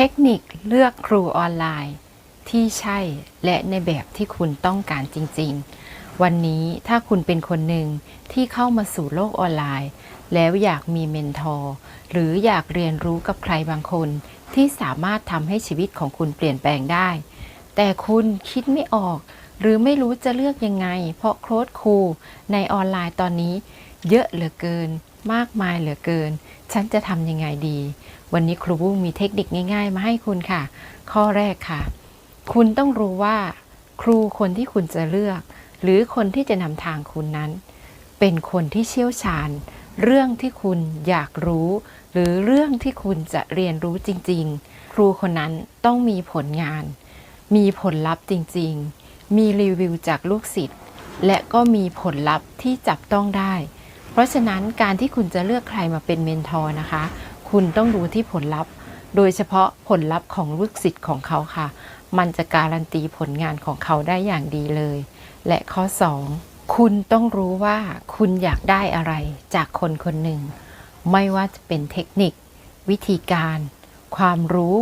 ทคนิคเลือกครูออนไลน์ ที่ใช่และในแบบที่คุณต้องการจริง ๆ วันนี้ถ้าคุณเป็นคนหนึ่งที่เข้ามาสู่โลกออนไลน์ แล้วอยากมีเมนทอร์หรืออยากเรียนรู้กับใครบางคน ที่สามารถทำให้ชีวิตของคุณเปลี่ยนแปลงได้ แต่คุณคิดไม่ออก หรือไม่รู้จะเลือกยังไง เพราะโค้ดครูในออนไลน์ตอนนี้เยอะเหลือเกิน มากมายเหลือเกิน ฉันจะทำยังไงดี วันนี้ครูบุ้งมีเทคนิคง่าย ๆ มาให้คุณค่ะ ข้อแรกค่ะ คุณต้องรู้ว่า ครูคนที่คุณจะเลือก หรือคนที่จะนำทางคุณนั้น เป็นคนที่เชี่ยวชาญ เรื่องที่คุณอยากรู้ หรือเรื่องที่คุณจะเรียนรู้จริง ๆ ครูคนนั้นต้องมีผลงาน มีผลลัพธ์จริง ๆ มีรีวิวจากลูกศิษย์และก็มีผลลัพธ์ที่จับต้องได้ เพราะฉะนั้นการที่คุณจะเลือกใครมาเป็นเมนทอร์นะคะ คุณต้องดูที่ผลลัพธ์ โดยเฉพาะผลลัพธ์ของลูกศิษย์ของเขาค่ะ มันจะการันตีผลงานของเขาได้อย่างดีเลย และข้อ 2 คุณต้องรู้ว่าคุณอยากได้อะไรจากคนคนหนึ่ง ไม่ว่าจะเป็นเทคนิค วิธีการ ความรู้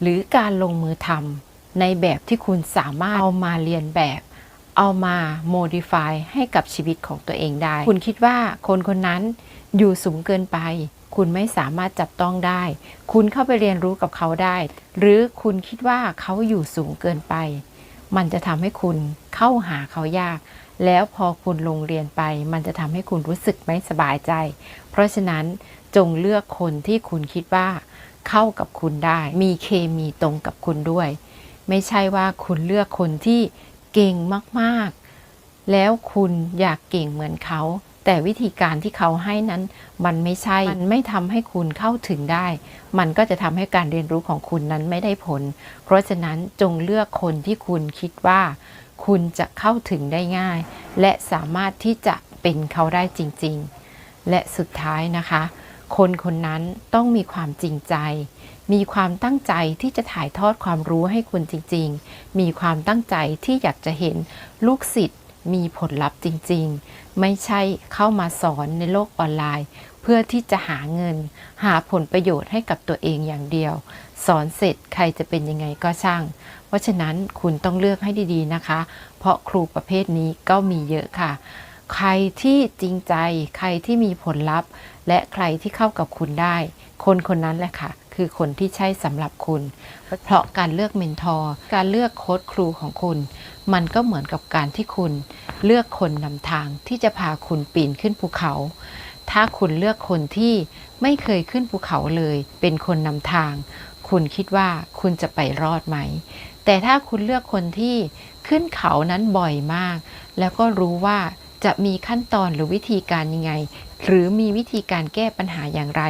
หรือการลงมือทำในแบบที่คุณสามารถเอามาเรียนแบบ เอามา modify ให้กับชีวิตของตัวเองได้ คุณคิดว่าคนคนนั้นอยู่สูงเกินไป คุณไม่สามารถจับต้องได้ คุณเข้าไปเรียนรู้กับเขาได้ หรือคุณคิดว่าเขาอยู่สูงเกินไป มันจะทำให้คุณเข้าหาเขายาก แล้วพอคุณลงเรียนไป มันจะทำให้คุณรู้สึกไม่สบายใจ เพราะฉะนั้นจงเลือกคนที่คุณคิดว่า เข้ากับคุณได้ มีเคมีตรงกับคุณด้วย ไม่ใช่ว่าคุณเลือกคนที่ เก่งมากๆ แล้วคุณอยากเก่งเหมือนเขา แต่วิธีการที่เขาให้นั้นมันไม่ใช่ มันไม่ทำให้คุณเข้าถึงได้ มันก็จะทำให้การเรียนรู้ของคุณนั้นไม่ได้ผล เพราะฉะนั้นจงเลือกคนที่คุณคิดว่า คุณจะเข้าถึงได้ง่าย และสามารถที่จะเป็นเขาได้จริง ๆ และสุดท้ายนะคะ คนคนนั้นต้องมีความจริงใจ มีความตั้งใจที่จะถ่ายทอดความรู้ให้คุณจริง ๆ มีความตั้งใจที่อยากจะเห็นลูกศิษย์มีผลลัพธ์จริง ๆ ไม่ใช่เข้ามาสอนในโลกออนไลน์ เพื่อที่จะหาเงิน หาผลประโยชน์ให้กับตัวเองอย่างเดียว สอนเสร็จใครจะเป็นยังไงก็ช่าง เพราะฉะนั้นคุณต้องเลือกให้ดีๆนะคะ เพราะครูประเภทนี้ก็มีเยอะค่ะ ใครที่จริงใจ ใครที่มีผลลัพธ์ และใครที่เข้ากับคุณได้ คนคนนั้นแหละค่ะ คือคนที่ใช่สำหรับคุณ เพราะการเลือกเมนทอร์ การเลือกโค้ดครูของคุณ มันก็เหมือนกับการที่คุณ เลือกคนนำทางที่จะพาคุณปีนขึ้นภูเขา ถ้าคุณเลือกคนที่ไม่เคยขึ้นภูเขาเลย เป็นคนนำทาง คุณคิดว่าคุณจะไปรอดไหม แต่ถ้าคุณเลือกคนที่ขึ้นเขานั้นบ่อยมาก แล้วก็รู้ว่า จะมีขั้นตอนหรือวิธีการยังไง หรือมีวิธีการแก้ปัญหาอย่างไร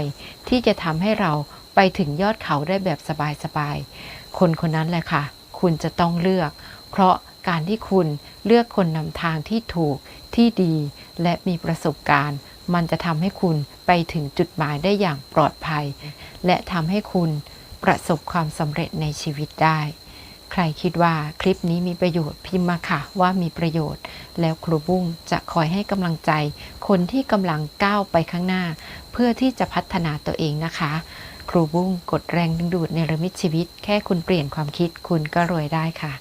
ที่จะทำให้เราไปถึงยอดเขาได้แบบสบายๆ คนคนนั้นแหละค่ะ คุณจะต้องเลือก เพราะการที่คุณเลือกคนนำทางที่ถูกที่ดี และมีประสบการณ์ มันจะทำให้คุณไปถึงจุดหมายได้อย่างปลอดภัย และทำให้คุณประสบความสำเร็จในชีวิตได้ ใครคิดว่าคลิปนี้มีประโยชน์พิมพ์มาค่ะว่ามีประโยชน์ แล้วครูบุ้งจะคอยให้กำลังใจ คนที่กำลังก้าวไปข้างหน้า เพื่อที่จะพัฒนาตัวเองนะคะ ครูบุ้งกดแรงดึงดูดในระมิตชีวิต แค่คุณเปลี่ยนความคิดคุณก็รวยได้ค่ะ